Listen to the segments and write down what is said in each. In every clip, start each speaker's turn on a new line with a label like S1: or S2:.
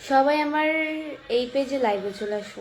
S1: সবাই আমার এই পেজে লাইভে চলে আসো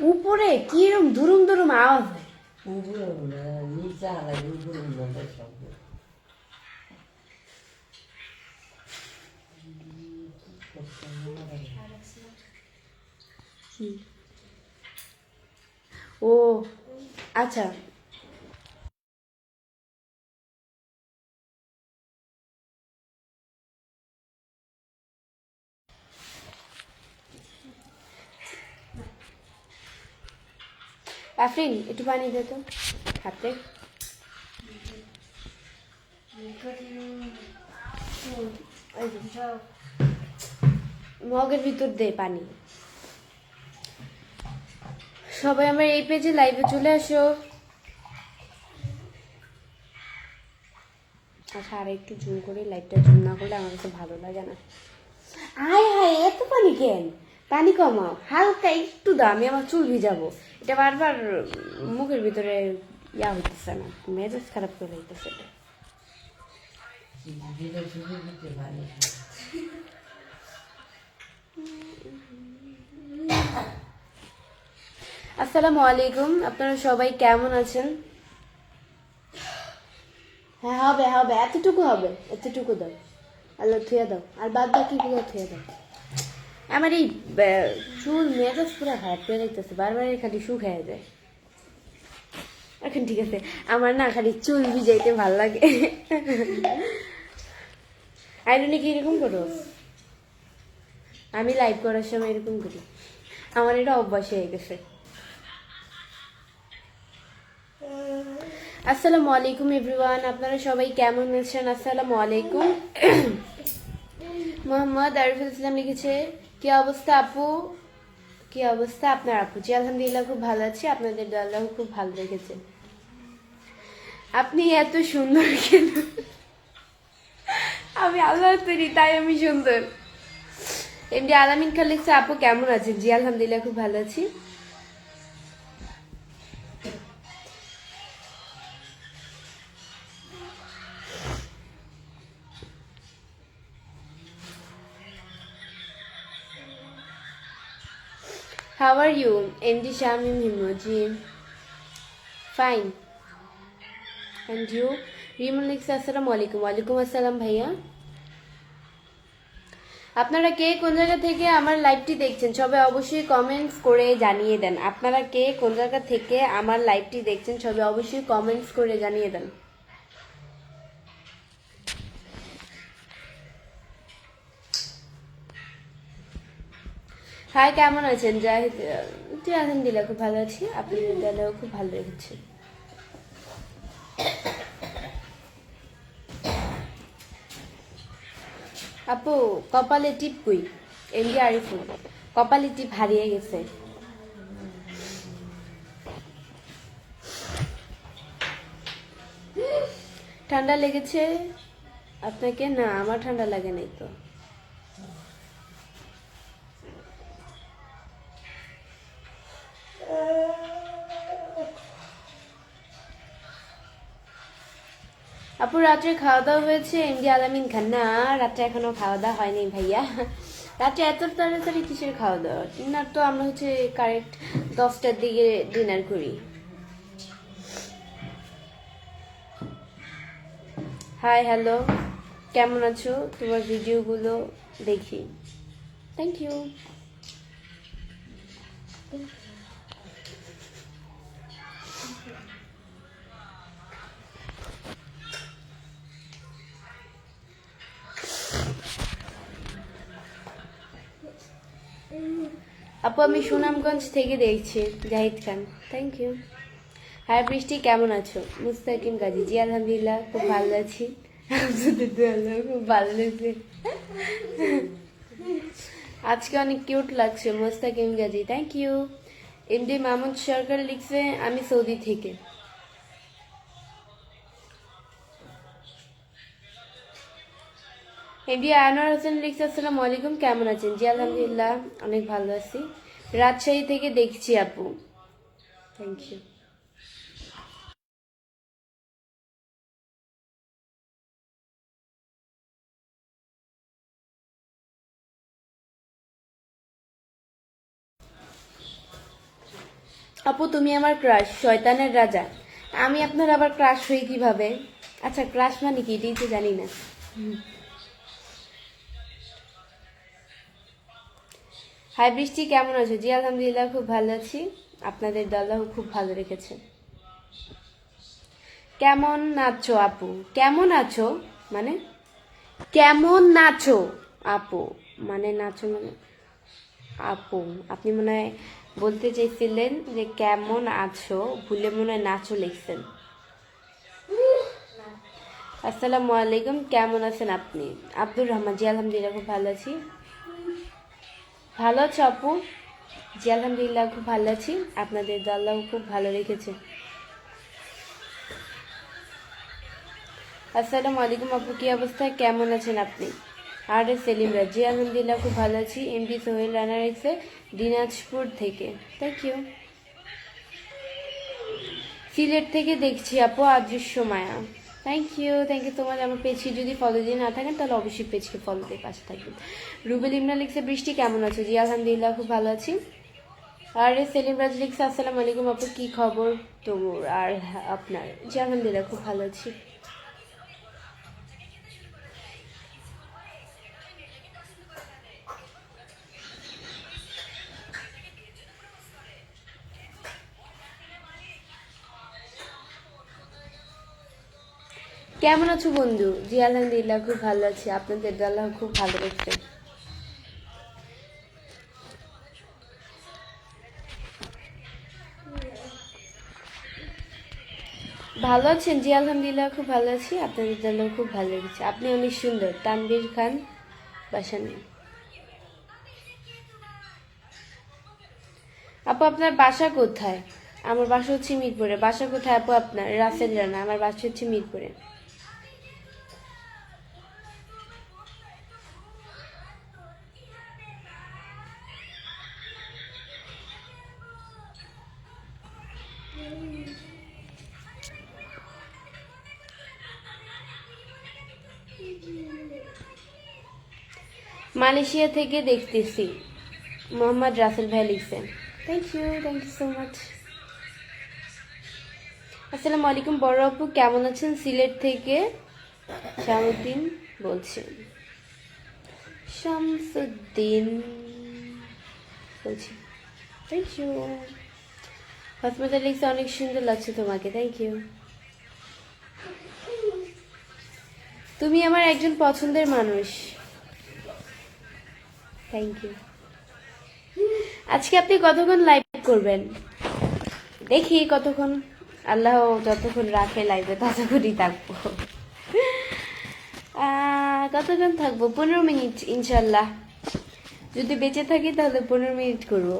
S1: উপরে কিরম দুরুম দুরুম আওয়াজ হয়।
S2: উপরে না নিচে হালাই উপরে না সব।
S1: ও আচ্ছা। আফরিন একটু পানি দে তো, হাতে। মগের ভিতর দে পানি। সবাই আমার এই পেজে লাইভে চলে আসো। আচ্ছা আর একটু জুম করে লাইভটা জুম না করলে আমার কাছে ভালো লাগে না। আয় হায়, এত পানি কেন? পানি কমাও, হালকা একটু দাও, আমি আমার চুল ভিজাবো। এটা বারবার মুখের ভিতরে ইয়া হইতেছে না, মেজাজ খারাপ করে হইতেছে আসসালামু আলাইকুম, আপনারা সবাই কেমন আছেন? হ্যাঁ হবে হবে, এতটুকু হবে, এতটুকু দাও। আল্লাহ থুয়ে দাও, আর বাদ বাকি গুলো থুয়ে দাও। আমার এই চুল মেজাজ পুরো খারাপ করে দেখতেছে বারবার খালি শুকায় যায়। এখন ঠিক আছে, আমার না খালি চুল ভিজাইতে ভালো লাগে। আইরনি কি এরকম করো? আমি লাইভ করার সময় এরকম করি। আমার এটা অভ্যাস হয়ে গেছে। আসসালামু আলাইকুম এভরিওয়ান আপনারা সবাই কেমন আছেন? আসসালামু আলাইকুম। মোহাম্মদ আরিফুল ইসলাম লিখেছে কি অবস্থা আপু? কি অবস্থা আপনার আপু? জি, আলহামদুলিল্লাহ খুব ভালো আছি। আপনাদের আল্লাহ খুব ভালো রেখেছে। আপনি এত সুন্দর কেন? আমি আল্লাহ তৈরি, তাই আমি সুন্দর। এমনি আলামিন লিখছে আপু কেমন আছেন? জি, আলহামদুলিল্লাহ খুব ভালো আছি। How are you? MD Shamim Himoji. Fine. And you? Rimon লিখছে আসসালামু আলাইকুম ওয়ালাইকুম আসসালাম ভাইয়া আপনারা কে কোন জায়গা থেকে আমার লাইভটি দেখছেন সবাই অবশ্যই কমেন্টস করে জানিয়ে দেন আপনারা কে কোন জায়গা থেকে আমার লাইভটি দেখছেন সবাই অবশ্যই কমেন্টস করে জানিয়ে দেন হাই কেমন আছেন? জাহিদ তুই আলহামদুলিল্লাহ, খুব ভালো আছি। আপনি বিদ্যালয়েও খুব ভালো রেখেছে আপু, কপালে টিপ কই? এমডি আরিফুল কপালে টিপ হারিয়ে গেছে। ঠান্ডা লেগেছে আপনাকে? না, আমার ঠান্ডা লাগে নাই তো। আপু, রাত্রে খাওয়া দাওয়া হয়েছে? এমডি আলামিন খান। না, রাত্রে এখনও খাওয়া দাওয়া হয়নি ভাইয়া। রাত্রে এত তাড়াতাড়ি কিসের খাওয়া দাওয়া ডিনার তো আমরা হচ্ছে কারেক্ট দশটার দিকে ডিনার করি। হাই হ্যালো কেমন আছো? তোমার ভিডিওগুলো দেখি। থ্যাংক ইউ আপু, আমি সুনামগঞ্জ থেকে দেখছি, জাহিদ খান। থ্যাংক ইউ হ্যাঁ বৃষ্টি, কেমন আছো? মুস্তাকিম গাজী। জি, আলহামদুলিল্লাহ, খুব ভালো আছি। খুব ভালো লাগছে। আজকে অনেক কিউট লাগছে, Mustakim Gazi. Thank you MD Mahmud Sarkar লিখছে, আমি সৌদি থেকে। এমডি আনোয়ার হোসেন লিখছে আসসালামু আলাইকুম কেমন আছেন? জি আলহামদুলিল্লাহ অনেক ভালো আছি। রাজশাহী থেকে দেখছি আপু। থ্যাংক ইউ আপু তুমি আমার ক্রাশ শয়তানের রাজা। আমি আপনার আবার ক্রাশ হই কীভাবে? আচ্ছা ক্রাশ মানে কি? এটাই তো জানি না। হাই বৃষ্টি, কেমন আছো? জি, আলহামদুলিল্লাহ, খুব ভালো আছি। আপনাদের দল্লাহ খুব ভালো রেখেছে। কেমন নাচো আপু? কেমন আছো? মানে? কেমন নাচো আপু? মানে নাচো মানে? আপু, আপনি মনে হয় বলতে চাইছিলেন যে কেমন আছো? ভুলে মনে হয় নাচো লিখছেন। আসসালামু আলাইকুম, কেমন আছেন আপনি? আব্দুর রহমান, জি, আলহামদুলিল্লাহ, খুব ভালো আছি। ভালো আছো আপু? জি, আলহামদুলিল্লাহ, খুব ভালো আছি। আপনাদের দল্লাহ খুব ভালো রেখেছে। আসসালামু আলাইকুম আপু, কি অবস্থা? কেমন আছেন আপনি? আর এস সেলিম রাজ জি, আলহামদুলিল্লাহ, খুব ভালো আছি। এমপি সোহেল রানা রেখেছে দিনাজপুর থেকে। থ্যাংক ইউ সিলেট থেকে দেখছি আপু Adrishya Maya thank you thank you much আমার পেজকে যদি ফলো দিয়ে না থাকেন, তাহলে অবশ্যই পেজকে ফলো দিয়ে পাশে থাকবেন রুবেল ইমরা লিখছে, বৃষ্টি কেমন আছো? জি, আলহামদুলিল্লাহ, খুব ভালো আছি। আর, সেলিম রাজ লিখছে, আসসালামু আলাইকুম আপু, কী খবর? তোমর আর আপনার, জি, আলহামদুলিল্লাহ, খুব ভালো আছি। কেমন আছো বন্ধু? জি, আলহামদুলিল্লাহ, খুব ভালো আছি। আপনাদের আল্লাহ খুব ভালো রেখেছে ভালো আছেন? জি, আলহামদুলিল্লাহ, খুব ভালো আছি। আপনাদের আল্লাহ খুব ভালো লেগেছে। আপনি অনেক সুন্দর। তানবীর খান বাসানি আপু, আপনার বাসা কোথায়? আমার বাসা হচ্ছে মিরপুরে। বাসা কোথায় আপু আপনার? রাসেল রানা। আমার বাসা হচ্ছে মিরপুরে। মালয়েশিয়া থেকে দেখতেছি। মোহাম্মদ রাসেল ভাই লিখছেন। Thank you thank you so much আসসালামু আলাইকুম বড় আপু কেমন আছেন? সিলেট থেকে শামুদ্দিন বলছেন। শামসুদ্দিন বলছি থ্যাংক ইউ হসপিটাল লিখছে অনেক সুন্দর লাগছে তোমাকে থ্যাংক ইউ তুমি আমার একজন পছন্দের মানুষ। থ্যাংক ইউ আজকে আপনি কতক্ষণ লাইভ করবেন? দেখি কতক্ষণ, আল্লাহ যতক্ষণ রাখে লাইভে ততক্ষণই থাকব। কতক্ষণ থাকব? পনেরো মিনিট, ইনশাল্লাহ। যদি বেঁচে থাকি তাহলে পনেরো মিনিট করব।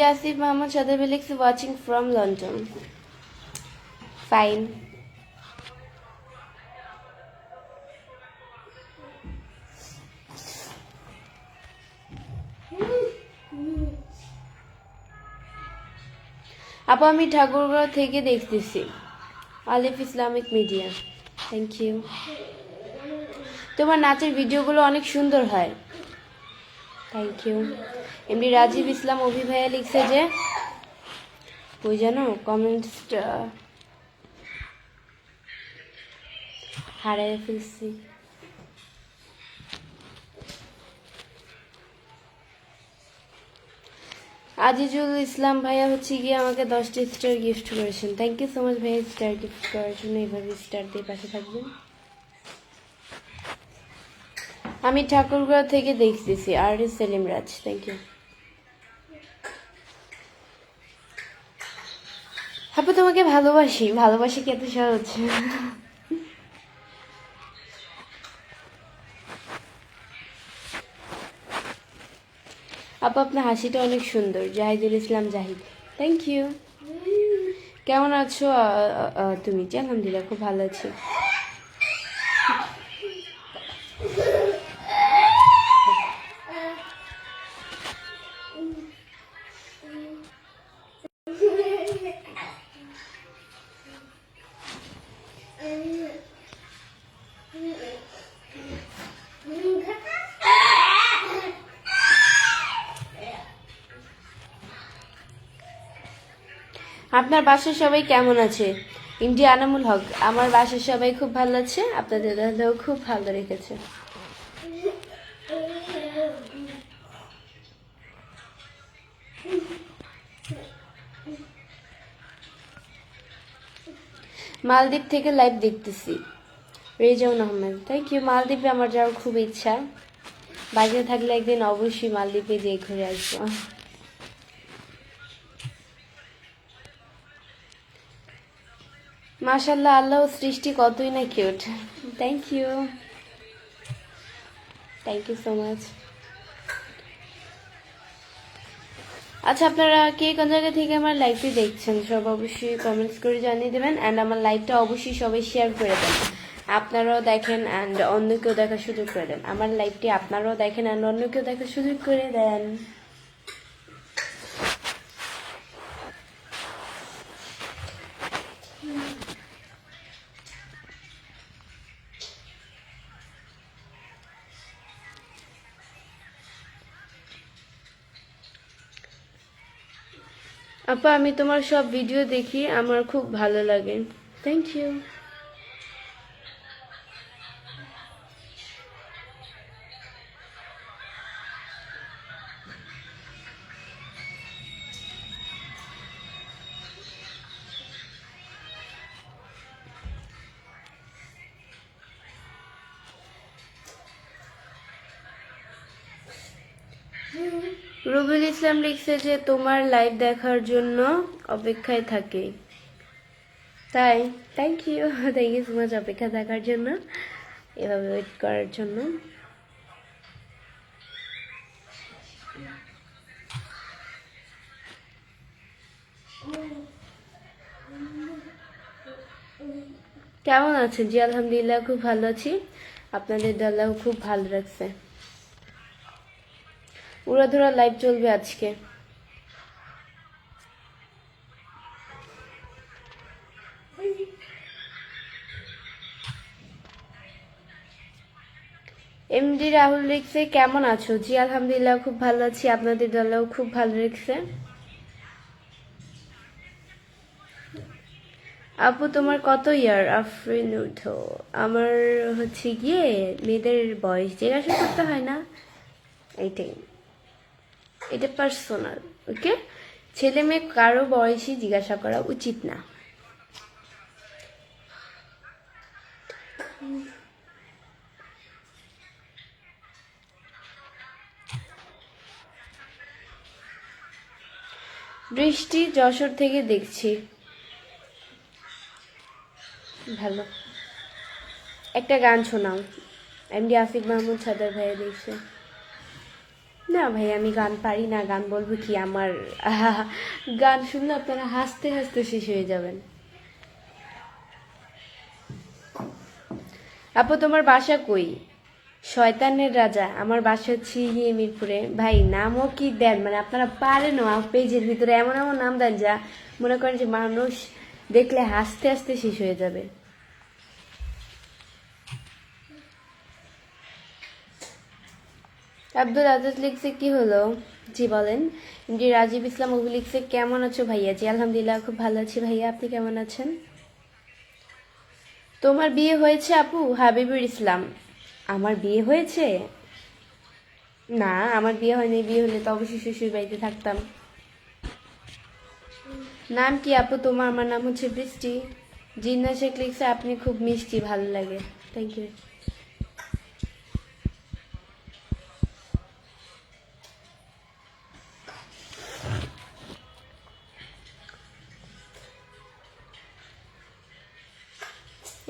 S1: India Asif Muhammad Shadab Felix watching from London. Fine. আপু, আমি ঠাকুরগাঁও থেকে দেখতেছি আলিফ ইসলামিক মিডিয়া থ্যাংক ইউ তোমার নাচের ভিডিওগুলো অনেক সুন্দর হয় থ্যাংক ইউ এমনি রাজীব ইসলাম অভি ভাইয়া লিখছে যে, ওই জানো কমেন্টসটা হারাই ফেলছি। আজিজুল ইসলাম ভাইয়া হচ্ছে গিয়ে আমাকে দশটি স্টার গিফট করেছেন। থ্যাংক ইউ সো মাচ ভাইয়া স্টার গিফট করার জন্য এইভাবে স্টার দিয়ে পাশে থাকবেন। আমি ঠাকুরগাঁও থেকে দেখতেছি আর সেলিম রাজ থ্যাংক ইউ আপু, তোমাকে ভালোবাসি ভালোবাসি কি এত সহজ? আপু, আপনার হাসিটা অনেক সুন্দর, জাহিদুল ইসলাম জাহিদ থ্যাংক ইউ কেমন আছো? তুমি? জি, আলহামদুলিল্লাহ, খুব ভালো আছি। আপনার বাসার সবাই কেমন আছে? ইন্ডিয়া আনামুল হক, আমার বাসার সবাই খুব ভালো আছে, আপনাদের দাদাও খুব ভালো রেখেছে। মালদ্বীপ থেকে লাইভ দেখতেছি। রেজাউন আহমেদ থ্যাংক ইউ মালদ্বীপে আমার যাওয়ার খুব ইচ্ছা। বাইরে থাকলে একদিন অবশ্যই মালদ্বীপে যেয়ে ঘুরে আসব। মাশাল্লাহ আল্লাহ সৃষ্টি কতই না cute thank you thank you so much আচ্ছা আপনারা কে কোন জায়গা থেকে আমার লাইভটি দেখছেন, সব অবশ্যই কমেন্টস করে জানিয়ে দেবেন। অ্যান্ড আমার লাইভটা অবশ্যই সবাই শেয়ার করে দেন। আপনারাও দেখেন অ্যান্ড অন্য কেউ দেখার সুযোগ করে দেন। আমার লাইভটি আপনারাও দেখেন অ্যান্ড অন্য কেউ দেখার সুযোগ করে দেন। আপা আমি তোমার সব ভিডিও দেখি আমার খুব ভালো লাগে। থ্যাংক ইউ ইসলাম লিখছে যে তোমার লাইভ দেখার জন্য অপেক্ষায় থাকে। তাই thank you thank you so much অপেক্ষা থাকার জন্য। এভাবে ওয়েট করার জন্য। কেমন আছেন? জি, আলহামদুলিল্লাহ, খুব ভালো আছি। আপনাদের দাল্লাহ খুব ভালো রাখছে উড়াধুরা লাইভ চলবে আজকে। এমডি রাহুল লিখছে কেমন আছো? জি, আলহামদুলিল্লাহ, খুব ভালো আছি। আপনাদের দলেও খুব ভালো রেখছে আপু, তোমার কত ইয়ার আফরিন উঠো। আমার হচ্ছে গিয়ে মেয়েদের বয়স জিজ্ঞাসা করতে হয় না। এইটাই এটা পার্সোনাল ওকে ছেলে মেয়ে কারও বয়সই জিজ্ঞাসা করা উচিত না। বৃষ্টি যশোর থেকে দেখছি। ভালো। একটা গান শোনাও। এমডি আসিফ মাহমুদ সাদার ভাইয়া দেখছে না ভাই, আমি গান পারি না, গান বলব কি আমার? গান শুনলে আপনারা হাসতে হাসতে শেষ হয়ে যাবেন। আপু, তোমার বাসা কই? শয়তানের রাজা, আমার বাসা হচ্ছে গিয়ে মিরপুরে। ভাই, নামও কি দেন? মানে আপনারা পারেন পেজের ভিতরে এমন এমন নাম দেন যা মনে করেন যে মানুষ দেখলে হাসতে হাসতে শেষ হয়ে যাবে। আব্দুল আজাদ লিখছে, কি হলো? জি, বলেন। জি রাজীব ইসলাম অভি লিখছে, কেমন আছো ভাইয়া? জি, আলহামদুলিল্লাহ, খুব ভালো আছি ভাইয়া। আপনি কেমন আছেন? তোমার বিয়ে হয়েছে আপু? হাবিবুর ইসলাম। আমার বিয়ে হয়েছে? না, আমার বিয়ে হয়নি। বিয়ে হলে তো অবশ্যই শ্বশুর বাড়িতে থাকতাম। নাম কি আপু? তোমার, আমার নাম হচ্ছে বৃষ্টি। জিন্না শেখ লিখছে, আপনি খুব মিষ্টি, ভালো লাগে। Thank you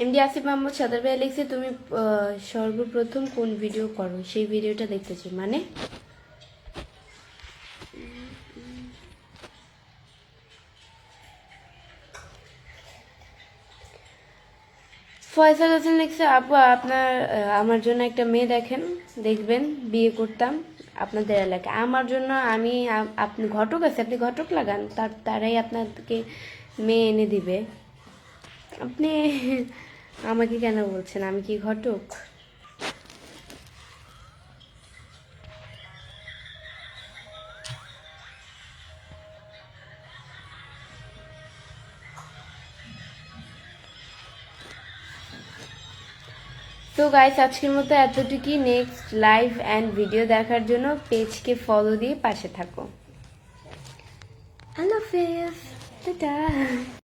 S1: MD Asif Mohammad Sadar ভাই লিখছে তুমি সর্বপ্রথম কোন ভিডিও করো? সেই ভিডিওটা দেখতেছি মানে? ফয়সাল হোসেন লিখছে আপু, আপনার আমার জন্য একটা মেয়ে দেখেন। দেখবেন, বিয়ে করতাম আপনাদের এলাকায়। আমার জন্য আমি, আপনি ঘটক আছে, আপনি ঘটক লাগান, তার, তারাই আপনাকে মেয়ে এনে দিবে। আপনি আমাকে কেন বলছেন? আমি কি ঘটক? তো গাইস আজকের মতো এতটুকুই। নেক্সট লাইভ অ্যান্ড ভিডিও দেখার জন্য পেজকে ফলো দিয়ে পাশে থাকো। হাফেজ টাটা